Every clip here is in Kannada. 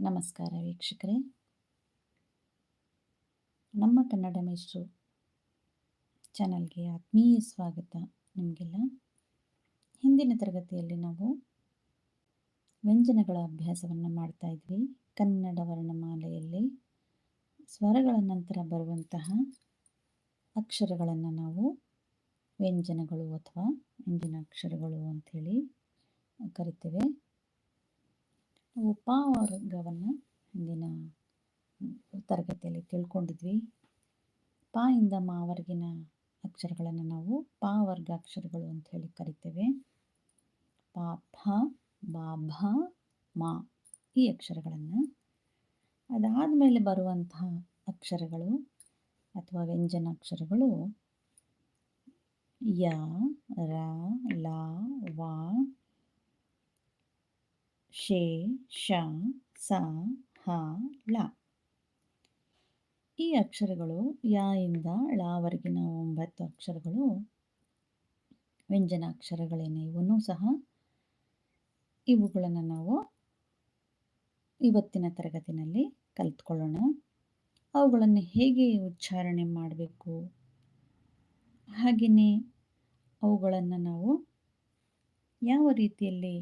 ನಮಸ್ಕಾರ ವೀಕ್ಷಕರೇ. ನಮ್ಮ ಕನ್ನಡ ಮೇಷ್ಟ್ರು ಚಾನಲ್ಗೆ ಆತ್ಮೀಯ ಸ್ವಾಗತ ನಿಮಗೆಲ್ಲ. ಹಿಂದಿನ ತರಗತಿಯಲ್ಲಿ ನಾವು ವ್ಯಂಜನಗಳ ಅಭ್ಯಾಸವನ್ನು ಮಾಡ್ತಾ ಇದ್ವಿ. ಕನ್ನಡ ವರ್ಣಮಾಲೆಯಲ್ಲಿ ಸ್ವರಗಳ ನಂತರ ಬರುವಂತಹ ಅಕ್ಷರಗಳನ್ನು ನಾವು ವ್ಯಂಜನಗಳು ಅಥವಾ ವ್ಯಂಜನ ಅಕ್ಷರಗಳು ಅಂಥೇಳಿ ಕರಿತೇವೆ. ನಾವು ಪ ವರ್ಗವನ್ನು ಹಿಂದಿನ ತರಗತಿಯಲ್ಲಿ ತಿಳ್ಕೊಂಡಿದ್ವಿ. ಪ ಇಂದ ಮಾವರ್ಗಿನ ಅಕ್ಷರಗಳನ್ನು ನಾವು ಪ ವರ್ಗ ಅಕ್ಷರಗಳು ಅಂತ ಹೇಳಿ ಕರಿತೇವೆ. ಪ ಫ ಬ, ಭ, ಮ ಈ ಅಕ್ಷರಗಳನ್ನು. ಅದಾದಮೇಲೆ ಬರುವಂತಹ ಅಕ್ಷರಗಳು ಅಥವಾ ವ್ಯಂಜನ ಅಕ್ಷರಗಳು ಯ, ರ, ಲ, ವ ಶೇ ಶ ಸ, ಹ ಳ ಈ ಅಕ್ಷರಗಳು ಯ ಇಂದ ಳವರೆಗಿನ ಒಂಬತ್ತು ಅಕ್ಷರಗಳು. ವ್ಯಂಜನ ಅಕ್ಷರಗಳೇನೆ ಇವನ್ನೂ ಸಹ. ಇವುಗಳನ್ನು ನಾವು ಇವತ್ತಿನ ತರಗತಿನಲ್ಲಿ ಕಲಿತ್ಕೊಳ್ಳೋಣ. ಅವುಗಳನ್ನು ಹೇಗೆ ಉಚ್ಚಾರಣೆ ಮಾಡಬೇಕು? ಹಾಗೆಯೇ ಅವುಗಳನ್ನು ನಾವು ಯಾವ ರೀತಿಯಲ್ಲಿ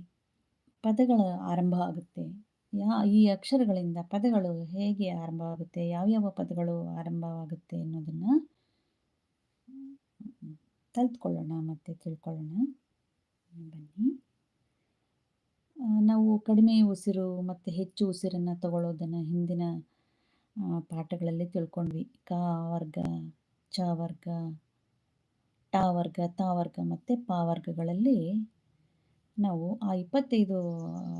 ಪದಗಳ ಆರಂಭ ಆಗುತ್ತೆ. ಯಾ, ಈ ಅಕ್ಷರಗಳಿಂದ ಪದಗಳು ಹೇಗೆ ಆರಂಭ ಆಗುತ್ತೆ ಯಾವ್ಯಾವ ಪದಗಳು ಆರಂಭವಾಗುತ್ತೆ ಅನ್ನೋದನ್ನು ಕಲ್ತ್ಕೊಳ್ಳೋಣ ಮತ್ತು ತಿಳ್ಕೊಳ್ಳೋಣ. ಬನ್ನಿ. ನಾವು ಕಡಿಮೆ ಉಸಿರು ಮತ್ತು ಹೆಚ್ಚು ಉಸಿರನ್ನು ತಗೊಳ್ಳೋದನ್ನು ಹಿಂದಿನ ಪಾಠಗಳಲ್ಲಿ ತಿಳ್ಕೊಂಡ್ವಿ. ಕ, ವರ್ಗ, ಚ ವರ್ಗ, ಟ ವರ್ಗ, ತ ವರ್ಗ ಮತ್ತು ಪ ವರ್ಗಗಳಲ್ಲಿ ನಾವು ಆ ಇಪ್ಪತ್ತೈದು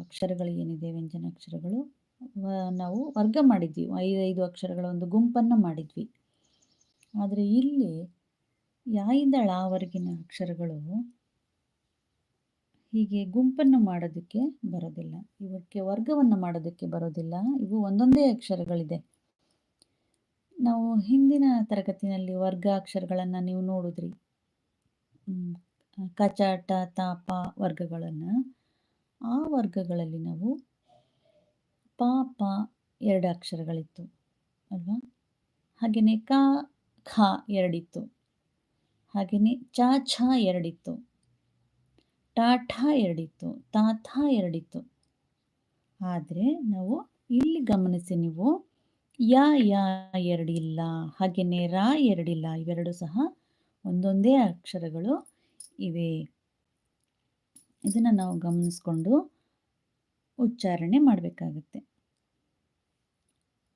ಅಕ್ಷರಗಳು ಏನಿದೆ, ವ್ಯಂಜನ ಅಕ್ಷರಗಳು ನಾವು ವರ್ಗ ಮಾಡಿದ್ವಿ. ಐದೈದು ಅಕ್ಷರಗಳ ಒಂದು ಗುಂಪನ್ನು ಮಾಡಿದ್ವಿ. ಆದರೆ ಇಲ್ಲಿ ಯಾಯಿಂದ ಳಾವರೆಗಿನ ಅಕ್ಷರಗಳು ಹೀಗೆ ಗುಂಪನ್ನು ಮಾಡೋದಕ್ಕೆ ಬರೋದಿಲ್ಲ? ಇವಕ್ಕೆ ವರ್ಗವನ್ನು ಮಾಡೋದಕ್ಕೆ ಬರೋದಿಲ್ಲ? ಇವು ಒಂದೊಂದೇ ಅಕ್ಷರಗಳಿದೆ. ನಾವು ಹಿಂದಿನ ತರಗತಿನಲ್ಲಿ ವರ್ಗ ಅಕ್ಷರಗಳನ್ನು ನೀವು ನೋಡಿದ್ರಿ. ಕಚ ತಾಪ ವರ್ಗಗಳನ್ನು ಆ ವರ್ಗಗಳಲ್ಲಿ ನಾವು ಪಾಪ ಎರಡು ಅಕ್ಷರಗಳಿತ್ತು, ಅಲ್ವಾ? ಹಾಗೆಯೇ ಕ, ಖ ಎರಡಿತ್ತು. ಹಾಗೆಯೇ ಚ, ಛ ಎರಡಿತ್ತು. ಟಾಠ ಎರಡಿತ್ತು. ತಾಥ ಎರಡಿತ್ತು. ಆದರೆ ನಾವು ಇಲ್ಲಿ ಗಮನಿಸಿ ನೀವು ಯ ಯ ಎರಡಿಲ್ಲ ಹಾಗೆಯೇ ರ ಎರಡಿಲ್ಲ, ಇವೆರಡು ಸಹ ಒಂದೊಂದೇ ಅಕ್ಷರಗಳು ಇವೆ. ಇದನ್ನು ನಾವು ಗಮನಿಸ್ಕೊಂಡು ಉಚ್ಚಾರಣೆ ಮಾಡಬೇಕಾಗುತ್ತೆ.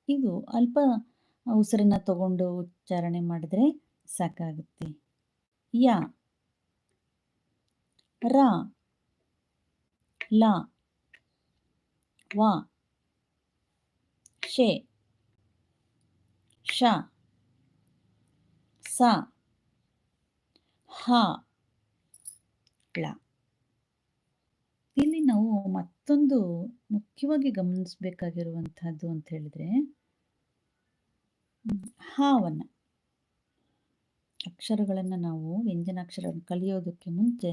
ಇದು ಅಲ್ಪ ಉಸಿರನ್ನು ತಗೊಂಡು ಉಚ್ಚಾರಣೆ ಮಾಡಿದ್ರೆ ಸಾಕಾಗುತ್ತೆ. ಯ. ರ. ಲ. ವ. ಶೆ. ಶ. ಸ. ಹ. ಳ ಇಲ್ಲಿ ನಾವು ಮತ್ತೊಂದು ಮುಖ್ಯವಾಗಿ ಗಮನಿಸಬೇಕಾಗಿರುವಂತಹದ್ದು ಅಂತ ಹೇಳಿದ್ರೆ ಹಾವನ್ನ ಅಕ್ಷರಗಳನ್ನು ನಾವು ವ್ಯಂಜನಾಕ್ಷರ ಕಲಿಯೋದಕ್ಕೆ ಮುಂಚೆ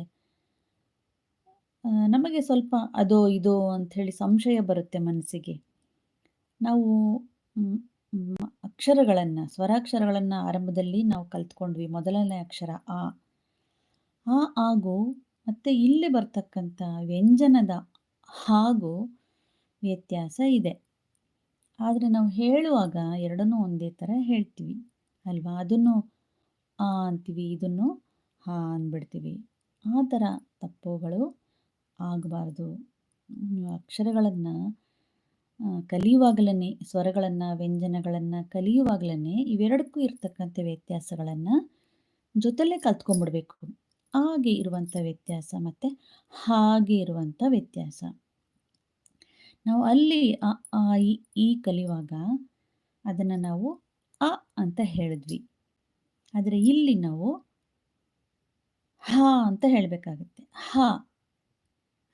ನಮಗೆ ಸ್ವಲ್ಪ ಅದೋ ಇದೋ ಹೇಳಿ ಸಂಶಯ ಬರುತ್ತೆ ಮನಸ್ಸಿಗೆ. ನಾವು ಅಕ್ಷರಗಳನ್ನು, ಸ್ವರಾಕ್ಷರಗಳನ್ನು ಆರಂಭದಲ್ಲಿ ನಾವು ಕಲ್ತ್ಕೊಂಡ್ವಿ. ಮೊದಲನೇ ಅಕ್ಷರ ಆ. ಆ ಹಾಗೂ ಮತ್ತು ಇಲ್ಲಿ ಬರ್ತಕ್ಕಂಥ ವ್ಯಂಜನದ ಹಾಗೂ ವ್ಯತ್ಯಾಸ ಇದೆ. ಆದರೆ ನಾವು ಹೇಳುವಾಗ ಎರಡನ್ನೂ ಒಂದೇ ಥರ ಹೇಳ್ತೀವಿ. ಅಲ್ವಾ? ಅದನ್ನು ಆ ಅಂತೀವಿ, ಇದನ್ನು ಹಾ ಅಂದ್ಬಿಡ್ತೀವಿ. ಆ ಥರ ತಪ್ಪುಗಳು ಆಗಬಾರ್ದು. ಅಕ್ಷರಗಳನ್ನು ಕಲಿಯುವಾಗಲೇ ಸ್ವರಗಳನ್ನು, ವ್ಯಂಜನಗಳನ್ನು ಕಲಿಯುವಾಗಲೇ ಇವೆರಡಕ್ಕೂ ಇರ್ತಕ್ಕಂಥ ವ್ಯತ್ಯಾಸಗಳನ್ನು ಜೊತೆಲೇ ಕಲ್ತ್ಕೊಂಡ್ಬಿಡ್ಬೇಕು. ಹಾಗೆ ಇರುವಂಥ ವ್ಯತ್ಯಾಸ ಮತ್ತು ಹಾಗೆ ಇರುವಂಥ ವ್ಯತ್ಯಾಸ. ನಾವು ಅಲ್ಲಿ ಅ, ಆ, ಈ ಕಲಿಯುವಾಗ ಅದನ್ನು ನಾವು ಅ ಅಂತ ಹೇಳಿದ್ವಿ. ಆದರೆ ಇಲ್ಲಿ ನಾವು ಹ ಅಂತ ಹೇಳಬೇಕಾಗುತ್ತೆ. ಹ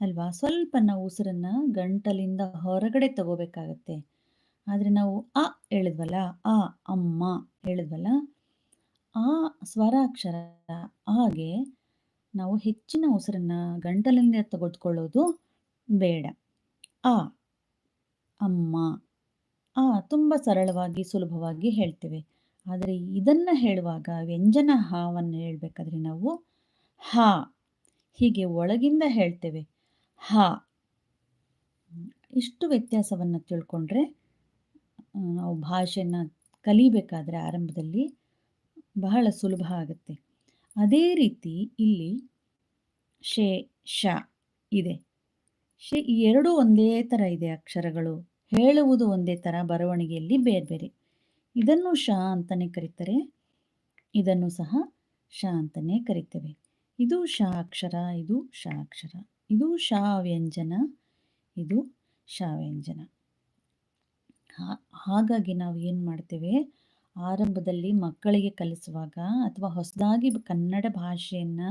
ಅಲ್ವಾ? ಸ್ವಲ್ಪ ನಾವು ಉಸಿರನ್ನು ಗಂಟಲಿಂದ ಹೊರಗಡೆ ತಗೋಬೇಕಾಗತ್ತೆ. ಆದರೆ ನಾವು ಅ ಹೇಳಿದ್ವಲ್ಲ ಆ ಅಮ್ಮ ಹೇಳಿದ್ವಲ್ಲ, ಆ ಸ್ವರಾಕ್ಷರ ಹಾಗೆ ನಾವು ಹೆಚ್ಚಿನ ಉಸಿರನ್ನು ಗಂಟಲಿಂದ ತೆಗೆದುಕೊಳ್ಳೋದು ಬೇಡ. ಆ, ಅಮ್ಮ, ಆ ತುಂಬ ಸರಳವಾಗಿ, ಸುಲಭವಾಗಿ ಹೇಳ್ತೇವೆ. ಆದರೆ ಇದನ್ನು ಹೇಳುವಾಗ ವ್ಯಂಜನ ಹಾವನ್ನು ಹೇಳಬೇಕಾದ್ರೆ ನಾವು ಹಾ, ಹೀಗೆ ಒಳಗಿಂದ ಹೇಳ್ತೇವೆ. ಹಾ, ಇಷ್ಟು ವ್ಯತ್ಯಾಸವನ್ನು ತಿಳ್ಕೊಂಡ್ರೆ ನಾವು ಭಾಷೆನ ಕಲಿಬೇಕಾದ್ರೆ ಆರಂಭದಲ್ಲಿ ಬಹಳ ಸುಲಭ ಆಗುತ್ತೆ. ಅದೇ ರೀತಿ ಇಲ್ಲಿ ಶೇ, ಶ ಇದೆ. ಶೆ, ಈ ಎರಡೂ ಒಂದೇ ಥರ ಇದೆ ಅಕ್ಷರಗಳು. ಹೇಳುವುದು ಒಂದೇ ಥರ ಬರವಣಿಗೆಯಲ್ಲಿ ಬೇರೆ ಬೇರೆ. ಇದನ್ನು ಶ ಅಂತಲೇ ಕರೀತಾರೆ. ಇದನ್ನು ಸಹ ಶ ಅಂತಲೇ ಕರಿತೇವೆ. ಇದು ಶ ಅಕ್ಷರ, ಇದು ಶ ಅಕ್ಷರ. ಇದು ಶ ವ್ಯಂಜನ, ಇದು ಶ ವ್ಯಂಜನ. ಹಾಗಾಗಿ ನಾವು ಏನು ಮಾಡ್ತೇವೆ? ಆರಂಭದಲ್ಲಿ ಮಕ್ಕಳಿಗೆ ಕಲಿಸುವಾಗ ಅಥವಾ ಹೊಸದಾಗಿ ಕನ್ನಡ ಭಾಷೆಯನ್ನು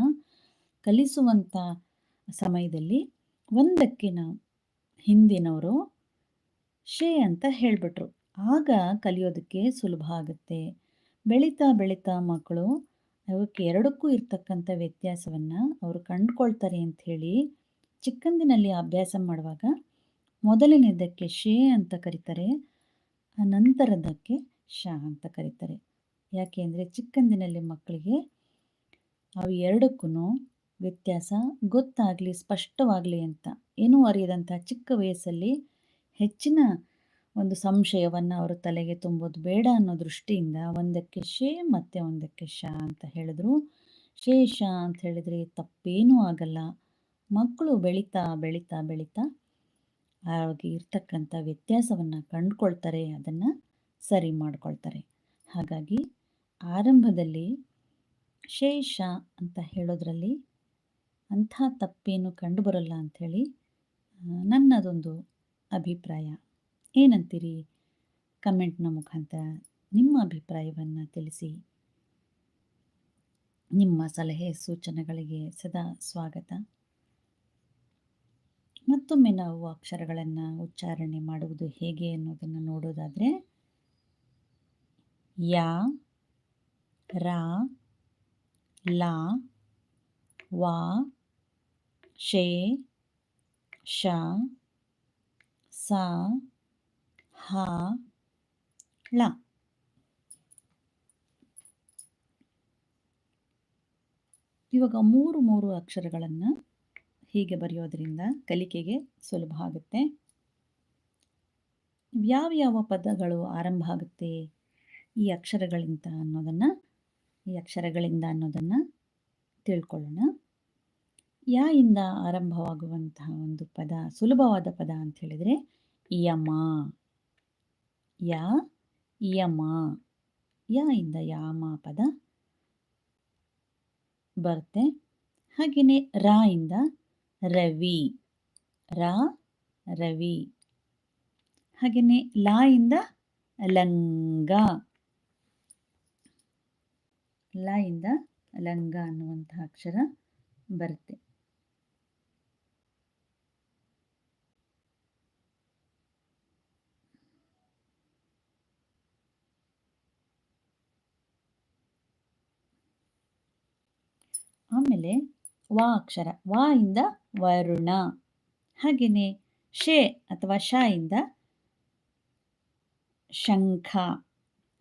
ಕಲಿಸುವಂಥ ಸಮಯದಲ್ಲಿ ಒಂದಕ್ಕೆ ನಾವು ಹಿಂದಿನವರು ಶೇ ಅಂತ ಹೇಳಿಬಿಟ್ರು. ಆಗ ಕಲಿಯೋದಕ್ಕೆ ಸುಲಭ ಆಗುತ್ತೆ. ಬೆಳೀತಾ ಬೆಳೀತಾ ಮಕ್ಕಳು ಅವಕ್ಕೆ ಎರಡಕ್ಕೂ ಇರ್ತಕ್ಕಂಥ ವ್ಯತ್ಯಾಸವನ್ನು ಅವರು ಕಂಡುಕೊಳ್ತಾರೆ ಅಂಥೇಳಿ ಚಿಕ್ಕಂದಿನಲ್ಲಿ ಅಭ್ಯಾಸ ಮಾಡುವಾಗ ಮೊದಲನೇದಕ್ಕೆ ಶೇ ಅಂತ ಕರೀತಾರೆ ನಂತರದಕ್ಕೆ ಶ ಅಂತ ಕರೀತಾರೆ. ಯಾಕೆ ಅಂದರೆ ಚಿಕ್ಕಂದಿನಲ್ಲಿ ಮಕ್ಕಳಿಗೆ ಅವು ಎರಡಕ್ಕೂ ವ್ಯತ್ಯಾಸ ಗೊತ್ತಾಗಲಿ, ಸ್ಪಷ್ಟವಾಗಲಿ ಅಂತ. ಏನೂ ಅರಿಯದಂಥ ಚಿಕ್ಕ ವಯಸ್ಸಲ್ಲಿ ಹೆಚ್ಚಿನ ಒಂದು ಸಂಶಯವನ್ನು ಅವರು ತಲೆಗೆ ತುಂಬೋದು. ಬೇಡ ಅನ್ನೋ ದೃಷ್ಟಿಯಿಂದ ಒಂದಕ್ಕೆ ಶೇ ಮತ್ತು ಒಂದಕ್ಕೆ ಶ ಅಂತ ಹೇಳಿದ್ರು. ಶೇಷ ಅಂತ ಹೇಳಿದರೆ ತಪ್ಪೇನೂ ಆಗಲ್ಲ. ಮಕ್ಕಳು ಬೆಳೀತಾ ಬೆಳೀತಾ ಬೆಳೀತಾ ಅವ್ರಿಗೆ ಇರ್ತಕ್ಕಂಥ ವ್ಯತ್ಯಾಸವನ್ನು ಕಂಡುಕೊಳ್ತಾರೆ. ಅದನ್ನು ಸರಿ ಮಾಡ್ಕೊಳ್ತಾರೆ. ಹಾಗಾಗಿ ಆರಂಭದಲ್ಲಿ ಶೇಷ ಅಂತ ಹೇಳೋದ್ರಲ್ಲಿ ಅಂಥ ತಪ್ಪೇನು ಕಂಡುಬರಲ್ಲ ಅಂಥೇಳಿ ನನ್ನದೊಂದು ಅಭಿಪ್ರಾಯ. ಏನಂತೀರಿ? ಕಮೆಂಟ್ನ ಮುಖಾಂತರ ನಿಮ್ಮ ಅಭಿಪ್ರಾಯವನ್ನು ತಿಳಿಸಿ. ನಿಮ್ಮ ಸಲಹೆ ಸೂಚನೆಗಳಿಗೆ ಸದಾ ಸ್ವಾಗತ. ಮತ್ತೊಮ್ಮೆ ನಾವು ಅಕ್ಷರಗಳನ್ನು ಉಚ್ಚಾರಣೆ ಮಾಡುವುದು ಹೇಗೆ ಅನ್ನೋದನ್ನು ನೋಡೋದಾದರೆ ಯಾ, ರಾ, ಲಾ, ವಾ, ಶೇ, ಶ, ಸಾ, ಹ, ಳ. ಇವಾಗ ಮೂರು ಮೂರು ಅಕ್ಷರಗಳನ್ನು ಹೀಗೆ ಬರೆಯೋದ್ರಿಂದ ಕಲಿಕೆಗೆ ಸುಲಭ ಆಗುತ್ತೆ. ಯಾವ್ಯಾವ ಪದಗಳು ಆರಂಭ ಆಗುತ್ತೆ? ಈ ಅಕ್ಷರಗಳಿಂದ ಅನ್ನೋದನ್ನು, ಈ ಅಕ್ಷರಗಳಿಂದ ಅನ್ನೋದನ್ನು ತಿಳ್ಕೊಳ್ಳೋಣ. ಯಾ ಇಂದ ಆರಂಭವಾಗುವಂತಹ ಒಂದು ಪದ, ಸುಲಭವಾದ ಪದ ಅಂತ ಹೇಳಿದರೆ ಯಮ. ಯ ಯಮ. ಯ ಇಂದ ಯಾಮ ಪದ ಬರುತ್ತೆ. ಹಾಗೆಯೇ ರಾ ಇಂದ ರವಿ. ರಾ, ರವಿ. ಹಾಗೆಯೇ ಲಾ ಇಂದ ಲಂಗ. ಲ ಇಂದ ಲಂಗ ಅನ್ನುವಂತಹ ಅಕ್ಷರ ಬರುತ್ತೆ. ಆಮೇಲೆ ವಾ ಅಕ್ಷರ, ವಾ ಇಂದ ವರುಣ. ಹಾಗೆಯೇ ಶೇ ಅಥವಾ ಶ ಇಂದ ಶಂಖ.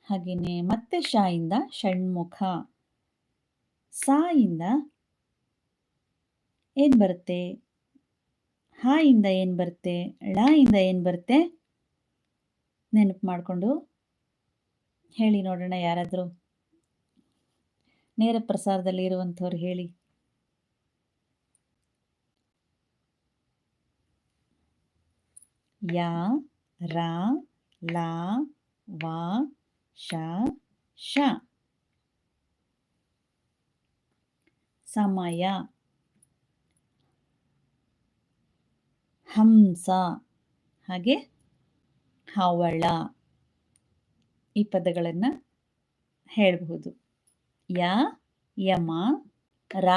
ಹಾಗೆಯೇ ಮತ್ತೆ ಶ ಇಂದ ಷಣ್ಮುಖ. ಸಾ ಇಂದ ಏನು ಬರುತ್ತೆ? ಹಾ ಇಂದ ಏನು ಬರುತ್ತೆ? ಳ ಇಂದ ಏನು ಬರುತ್ತೆ? ನೆನಪು ಮಾಡಿಕೊಂಡು ಹೇಳಿ ನೋಡೋಣ ಯಾರಾದರೂ. ನೇರ ಪ್ರಸಾರದಲ್ಲಿ ಇರುವಂಥವ್ರು ಹೇಳಿ. ಯಾ, ರಾ, ಲಾ, ವಾ ಶ ಶ ಸಮಯ ಹಂಸ ಹಾಗೆ ಹವಳ. ಈ ಪದಗಳನ್ನು ಹೇಳಬಹುದು. ಯ, ಯಮ, ರ,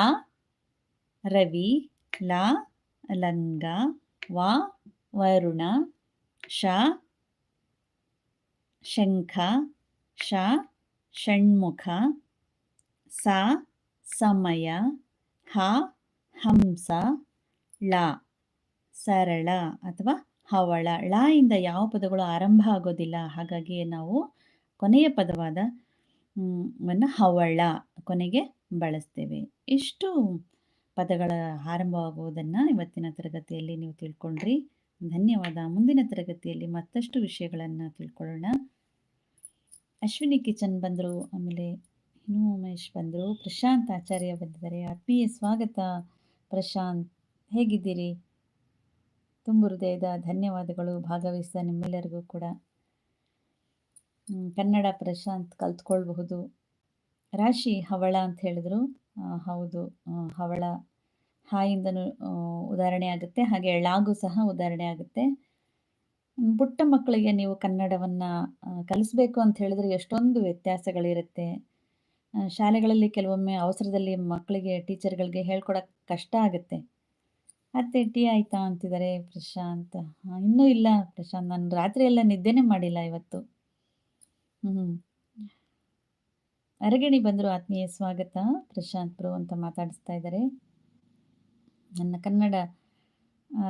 ರವಿ, ಲ, ಲಂಗ, ವ, ವರುಣ, ಶ, ಶಂಖ. ಶ ಷಣ್ಮುಖ, ಸ, ಸಮಯ, ಹ, ಹಂಸ, ಳ, ಸರಳ ಅಥವಾ ಹವಳ. ಳ ಇಂದ ಯಾವ ಪದಗಳು ಆರಂಭ ಆಗೋದಿಲ್ಲ, ಹಾಗಾಗಿ ನಾವು ಕೊನೆಯ ಪದವಾದ ಹವಳ ಕೊನೆಗೆ ಬಳಸ್ತೇವೆ. ಇಷ್ಟು ಪದಗಳ ಆರಂಭವಾಗುವುದನ್ನು ಇವತ್ತಿನ ತರಗತಿಯಲ್ಲಿ ನೀವು ತಿಳ್ಕೊಂಡ್ರಿ. ಧನ್ಯವಾದ. ಮುಂದಿನ ತರಗತಿಯಲ್ಲಿ ಮತ್ತಷ್ಟು ವಿಷಯಗಳನ್ನು ತಿಳ್ಕೊಳ್ಳೋಣ. ಅಶ್ವಿನಿ ಕಿಚನ್ ಬಂದರು, ಆಮೇಲೆ ಹಿನು ಉಮೇಶ್ ಬಂದರು, ಪ್ರಶಾಂತ್ ಆಚಾರ್ಯ ಬಂದಿದ್ದಾರೆ. ಆತ್ಮೀಯ ಸ್ವಾಗತ. ಪ್ರಶಾಂತ್, ಹೇಗಿದ್ದೀರಿ? ತುಂಬ ಹೃದಯದ ಧನ್ಯವಾದಗಳು, ಭಾಗವಹಿಸಿದ ನಿಮ್ಮೆಲ್ಲರಿಗೂ ಕೂಡ. ಕನ್ನಡ ಪ್ರಶಾಂತ್ ಕಲ್ತ್ಕೊಳ್ಬಹುದು. ರಾಶಿ ಹವಳ ಅಂತ ಹೇಳಿದ್ರು. ಹೌದು. ಹವಳ. ಹಾಯಿಂದನೂ ಉದಾಹರಣೆ ಆಗುತ್ತೆ. ಹಾಗೆ ಲಾಗು ಸಹ ಉದಾಹರಣೆ ಆಗುತ್ತೆ. ಪುಟ್ಟ ಮಕ್ಕಳಿಗೆ ನೀವು ಕನ್ನಡವನ್ನು ಕಲಿಸ್ಬೇಕು ಅಂತ ಹೇಳಿದ್ರೆ ಎಷ್ಟೊಂದು ವ್ಯತ್ಯಾಸಗಳಿರುತ್ತೆ. ಶಾಲೆಗಳಲ್ಲಿ ಕೆಲವೊಮ್ಮೆ ಅವಸರದಲ್ಲಿ ಮಕ್ಕಳಿಗೆ, ಟೀಚರ್ಗಳಿಗೆ ಹೇಳ್ಕೊಡಕ್ಕೆ ಕಷ್ಟ ಆಗುತ್ತೆ. ಅತ್ತೆ, ಟೀ ಆಯ್ತಾ ಅಂತಿದ್ದಾರೆ ಪ್ರಶಾಂತ್. ಇನ್ನೂ ಇಲ್ಲ ಪ್ರಶಾಂತ್, ನಾನು ರಾತ್ರಿ ಎಲ್ಲ ನಿದ್ದೆನೇ ಮಾಡಿಲ್ಲ ಇವತ್ತು. ಹ್ಮ್. ಅರಗಿಣಿ ಬಂದರು ಆತ್ಮೀಯ ಸ್ವಾಗತ ಪ್ರಶಾಂತ್ ಬ್ರೋ ಅಂತ ಮಾತಾಡಿಸ್ತಾ ಇದ್ದಾರೆ. ನನ್ನ ಕನ್ನಡ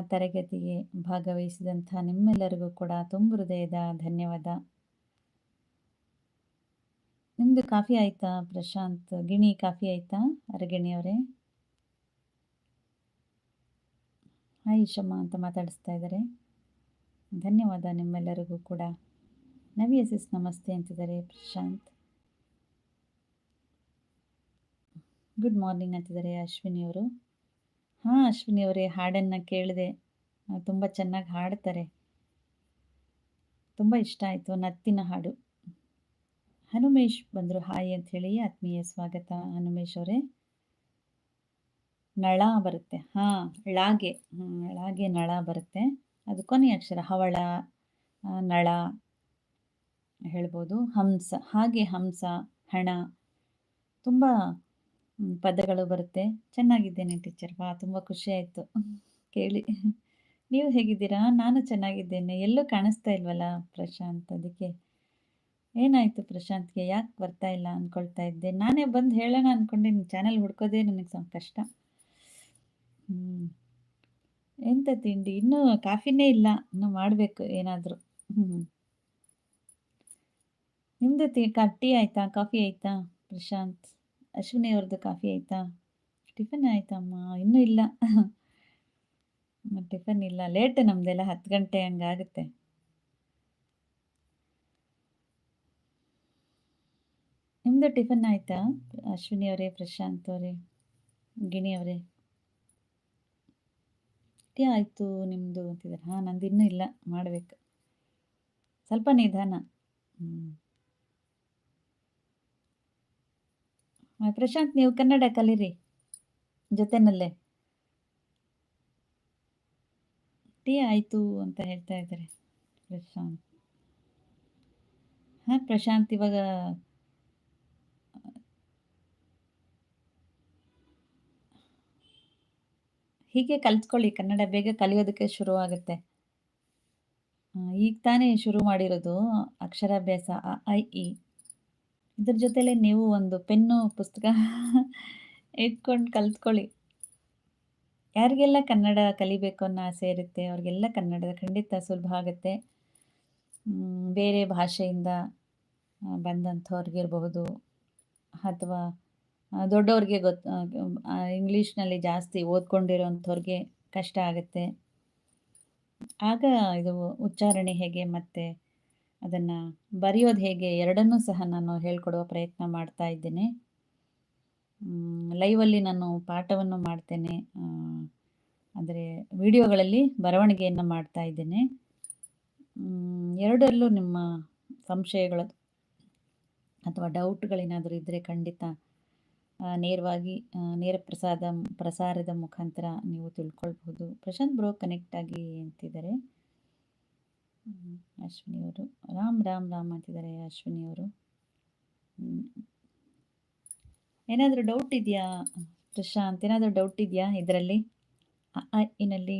ತರಗತಿಗೆ ಭಾಗವಹಿಸಿದಂಥ ನಿಮ್ಮೆಲ್ಲರಿಗೂ ಕೂಡ ತುಂಬ ಹೃದಯದ ಧನ್ಯವಾದ. ನಿಮ್ಮದು ಕಾಫಿ ಆಯ್ತಾ ಪ್ರಶಾಂತ್? ಗಿಣಿ ಕಾಫಿ ಆಯ್ತಾ ಅರಗಿಣಿಯವರೇ? ಹಾಯ್ ಈಶಮ್ಮ ಅಂತ ಮಾತಾಡಿಸ್ತಾ ಇದ್ದಾರೆ. ಧನ್ಯವಾದ ನಿಮ್ಮೆಲ್ಲರಿಗೂ ಕೂಡ. ನವಿ ಎಸ್ ನಮಸ್ತೆ ಅಂತಿದ್ದಾರೆ ಪ್ರಶಾಂತ್. ಗುಡ್ ಮಾರ್ನಿಂಗ್ ಅಂತಿದ್ದಾರೆ ಅಶ್ವಿನಿ ಅವರು ಹಾಂ, ಅಶ್ವಿನಿ ಅವರೇ ಹಾಡನ್ನು ಕೇಳಿದೆ. ತುಂಬ ಚೆನ್ನಾಗಿ ಹಾಡ್ತಾರೆ. ತುಂಬ ಇಷ್ಟ ಆಯಿತು, ನತ್ತಿನ ಹಾಡು. ಹನುಮೇಶ್ ಬಂದರು ಹಾಯ್ ಅಂತ ಹೇಳಿ ಆತ್ಮೀಯ ಸ್ವಾಗತ ಹನುಮೇಶ್ ಅವರೇ. ನಳ ಬರುತ್ತೆ. ಹಾಂ, ಳಾಗೆ. ಳಾಗೆ ನಳ ಬರುತ್ತೆ. ಅದು ಕೊನೆಯ ಅಕ್ಷರ. ಹವಳ ನಳ ಹೇಳ್ಬೋದು. ಹಂಸ. ಹಾಗೆ ಹಂಸ, ಹಣ. ತುಂಬ ಪದಗಳು ಬರುತ್ತೆ. ಚೆನ್ನಾಗಿದ್ದೇನೆ ಟೀಚರ್. ವಾ, ತುಂಬ ಖುಷಿ ಆಯಿತು. ಕೇಳಿ. ನೀವು ಹೇಗಿದ್ದೀರಾ? ನಾನು ಚೆನ್ನಾಗಿದ್ದೇನೆ. ಎಲ್ಲೂ ಕಾಣಿಸ್ತಾ ಇಲ್ವಲ್ಲ ಪ್ರಶಾಂತ್ ಅದಕ್ಕೆ? ಏನಾಯಿತು ಪ್ರಶಾಂತ್ಗೆ? ಯಾಕೆ ಬರ್ತಾ ಇಲ್ಲ ಅಂದ್ಕೊಳ್ತಾ ಇದ್ದೆ. ನಾನೇ ಬಂದು ಹೇಳೋಣ ಅಂದ್ಕೊಂಡೆ ನಿಮ್ಮ ಚಾನಲ್ ಹುಡ್ಕೋದೇ ನನಗೆ ಸ್ವಲ್ಪ ಕಷ್ಟ. ಎಂತ ತಿಂಡಿ? ಇನ್ನೂ ಕಾಫಿನೇ ಇಲ್ಲ. ಇನ್ನೂ ಮಾಡಬೇಕು ಏನಾದರೂ. ಹ್ಞೂ ನಿಮ್ಮದು ತಿ ಟೀ ಆಯಿತಾ? ಕಾಫಿ ಆಯಿತಾ ಪ್ರಶಾಂತ್? ಅಶ್ವಿನಿ ಅವ್ರದ್ದು ಕಾಫಿ ಆಯಿತಾ? ಟಿಫನ್ ಆಯ್ತಮ್ಮ, ಇನ್ನೂ ಇಲ್ಲ. ಟಿಫನ್ ಇಲ್ಲ. ಲೇಟ್ ನಮ್ಮದೆಲ್ಲ ಹತ್ತು ಗಂಟೆ ಹಂಗಾಗುತ್ತೆ. ನಿಮ್ಮದು ಟಿಫನ್ ಆಯಿತಾ? ಅಶ್ವಿನಿ ಅವರೇ, ಪ್ರಶಾಂತ್ ಅವರೇ, ಗಿಣಿ ಅವರೇ? ಟೀ ಆಯಿತು ನಿಮ್ಮದು ಅಂತಿದ್ದಾರೆ ಹಾಂ ನಂದು ಇನ್ನೂ ಇಲ್ಲ. ಮಾಡಬೇಕು. ಸ್ವಲ್ಪ ನಿಧಾನ. ಹ್ಞೂ ಪ್ರಶಾಂತ್, ನೀವು ಕನ್ನಡ ಕಲೀರಿ ಜೊತೆನಲ್ಲೇ. ಟೀ ಆಯಿತು ಅಂತ ಹೇಳ್ತಾ ಇದ್ದಾರೆ. ಪ್ರಶಾಂತ್. ಹಾಂ, ಪ್ರಶಾಂತ್, ಇವಾಗ, ಹೀಗೆ ಕಲ್ತ್ಕೊಳ್ಳಿ, ಕನ್ನಡ ಬೇಗ ಕಲಿಯೋದಕ್ಕೆ ಶುರುವಾಗುತ್ತೆ. ಆಗುತ್ತೆ ಈಗ ತಾನೇ ಶುರು ಮಾಡಿರೋದು ಅಕ್ಷರಾಭ್ಯಾಸ ಅ ಐ, ಇ. ಇದ್ರ ಜೊತೆಲೆ ನೀವು ಒಂದು ಪೆನ್ನು, ಪುಸ್ತಕ ಇಟ್ಕೊಂಡು ಕಲ್ತ್ಕೊಳ್ಳಿ. ಯಾರಿಗೆಲ್ಲ ಕನ್ನಡ ಕಲಿಬೇಕು ಅನ್ನೋ ಆಸೆ ಇರುತ್ತೆ, ಅವ್ರಿಗೆಲ್ಲ ಕನ್ನಡ ಖಂಡಿತ ಸುಲಭ ಆಗುತ್ತೆ. ಬೇರೆ ಭಾಷೆಯಿಂದ ಬಂದಂಥವ್ರಿಗಿರಬಹುದು ಅಥವಾ ದೊಡ್ಡವ್ರಿಗೆ ಗೊತ್ತು ಇಂಗ್ಲೀಷ್ನಲ್ಲಿ ಜಾಸ್ತಿ ಓದ್ಕೊಂಡಿರೋಂಥವ್ರಿಗೆ ಕಷ್ಟ ಆಗುತ್ತೆ. ಆಗ ಇದು ಉಚ್ಚಾರಣೆ ಹೇಗೆ ಮತ್ತು ಅದನ್ನು ಬರೆಯೋದು ಹೇಗೆ? ಎರಡನ್ನೂ ಸಹ ನಾನು ಹೇಳ್ಕೊಡುವ ಪ್ರಯತ್ನ ಮಾಡ್ತಾ ಇದ್ದೇನೆ. ಲೈವಲ್ಲಿ ನಾನು ಪಾಠವನ್ನು ಮಾಡ್ತೇನೆ. ಅಂದರೆ ವಿಡಿಯೋಗಳಲ್ಲಿ ಬರವಣಿಗೆಯನ್ನು ಮಾಡ್ತಾ ಇದ್ದೇನೆ. ಎರಡರಲ್ಲೂ ನಿಮ್ಮ ಸಂಶಯಗಳು ಅಥವಾ ಡೌಟ್ಗಳೇನಾದರೂ ಇದ್ದರೆ ಖಂಡಿತ ನೇರವಾಗಿ ನೇರ ಪ್ರಸಾದ, ಪ್ರಸಾರದ ಮುಖಾಂತರ ನೀವು ತಿಳ್ಕೊಳ್ಬಹುದು. ಪ್ರಶಾಂತ್ ಬ್ರೋ ಕನೆಕ್ಟ್ ಆಗಿ ಅಂತಿದ್ದಾರೆ. ಹ್ಮ್, ಅಶ್ವಿನಿ ಅವರು. ರಾಮ್ ರಾಮ್ ರಾಮ್ ಅಂತಿದ್ದಾರೆ ಅಶ್ವಿನಿ ಅವರು. ಏನಾದರೂ ಡೌಟ್ ಇದೆಯಾ ಪ್ರಶಾಂತ್? ಏನಾದರೂ ಡೌಟ್ ಇದೆಯಾ ಇದರಲ್ಲಿ? ಇನಲ್ಲಿ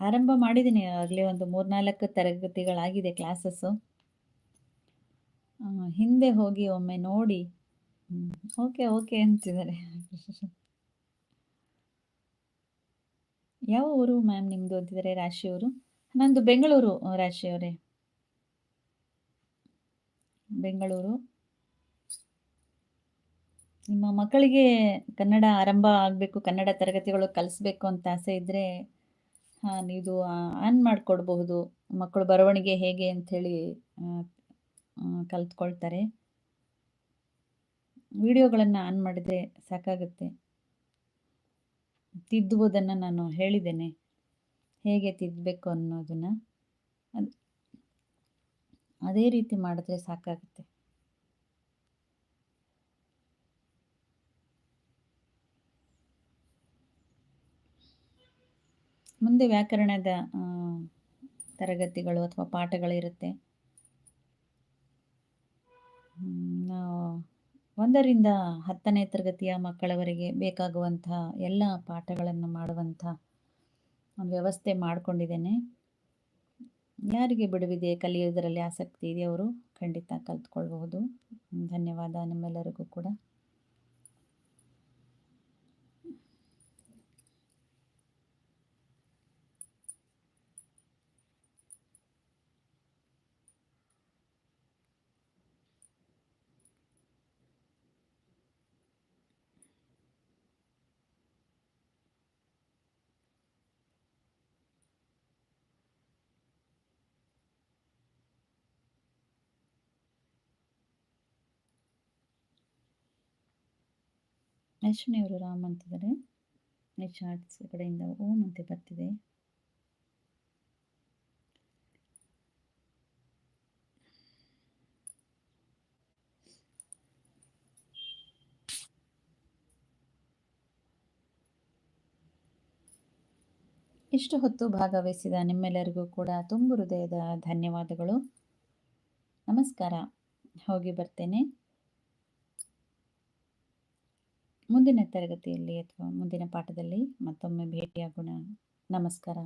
ಆರಂಭ ಮಾಡಿದ್ದೀನಿ ಆಗಲೇ ಒಂದು ಮೂರ್ನಾಲ್ಕು ತರಗತಿಗಳಾಗಿದೆ ಕ್ಲಾಸಸ್ಸು ಹಿಂದೆ ಹೋಗಿ ಒಮ್ಮೆ ನೋಡಿ. ಹ್ಮ್. ಓಕೆ, ಓಕೆ ಅಂತಿದ್ದಾರೆ. ಯಾವ ಊರು ಮ್ಯಾಮ್ ನಿಮ್ದು ಅಂತಿದ್ದಾರೆ ರಾಶಿ ಅವರು? ನಂದು ಬೆಂಗಳೂರು ರಾಶಿ ಅವರೇ. ಬೆಂಗಳೂರು. ನಿಮ್ಮ ಮಕ್ಕಳಿಗೆ ಕನ್ನಡ ಆರಂಭ ಆಗಬೇಕು, ಕನ್ನಡ ತರಗತಿಗಳು ಕಲಿಸ್ಬೇಕು ಅಂತ ಆಸೆ ಇದ್ದರೆ ಹಾಂ ಇದು ಆನ್ ಮಾಡಿಕೊಡ್ಬಹುದು. ಮಕ್ಕಳು ಬರವಣಿಗೆ ಹೇಗೆ ಅಂತ ಹೇಳಿ ಕಲ್ತ್ಕೊಳ್ತಾರೆ. ವಿಡಿಯೋಗಳನ್ನು ಆನ್ ಮಾಡಿದರೆ ಸಾಕಾಗುತ್ತೆ. ತಿದ್ದುವುದನ್ನು ನಾನು ಹೇಳಿದ್ದೇನೆ. ಹೇಗೆ ತಿದ್ದಬೇಕು ಅನ್ನೋದನ್ನು ಅದು ಅದೇ ರೀತಿ ಮಾಡಿದ್ರೆ ಸಾಕಾಗುತ್ತೆ. ಮುಂದೆ ವ್ಯಾಕರಣದ ತರಗತಿಗಳು ಅಥವಾ ಪಾಠಗಳಿರುತ್ತೆ. ಒಂದರಿಂದ ಹತ್ತನೇ ತರಗತಿಯ ಮಕ್ಕಳವರೆಗೆ ಬೇಕಾಗುವಂಥ ಎಲ್ಲ ಪಾಠಗಳನ್ನು ಮಾಡುವಂಥ ವ್ಯವಸ್ಥೆ ಮಾಡಿಕೊಂಡಿದ್ದೇನೆ. ಯಾರಿಗೆ ಬಿಡುವಿದೆ ಕಲಿಯೋದರಲ್ಲಿ ಆಸಕ್ತಿ ಇದೆಯವರು ಖಂಡಿತ ಕಲ್ತ್ಕೊಳ್ಬಹುದು. ಧನ್ಯವಾದ ನಿಮ್ಮೆಲ್ಲರಿಗೂ ಕೂಡ. ಅಶ್ವಿನಿ ಅವರು ರಾಮ್ ಅಂತಿದ್ದಾರೆ. ಈ ಆರ್ಟ್ಸ್ ಕಡೆಯಿಂದ ಓಂ ಅಂತ ಬರ್ತಿದೆ. ಇಷ್ಟು ಹೊತ್ತು ಭಾಗವಹಿಸಿದ ನಿಮ್ಮೆಲ್ಲರಿಗೂ ಕೂಡ ತುಂಬು ಹೃದಯದ ಧನ್ಯವಾದಗಳು. ನಮಸ್ಕಾರ. ಹೋಗಿ ಬರ್ತೇನೆ. ಮುಂದಿನ ತರಗತಿಯಲ್ಲಿ ಅಥವಾ ಮುಂದಿನ ಪಾಠದಲ್ಲಿ ಮತ್ತೊಮ್ಮೆ ಭೇಟಿಯಾಗೋಣ. ನಮಸ್ಕಾರ.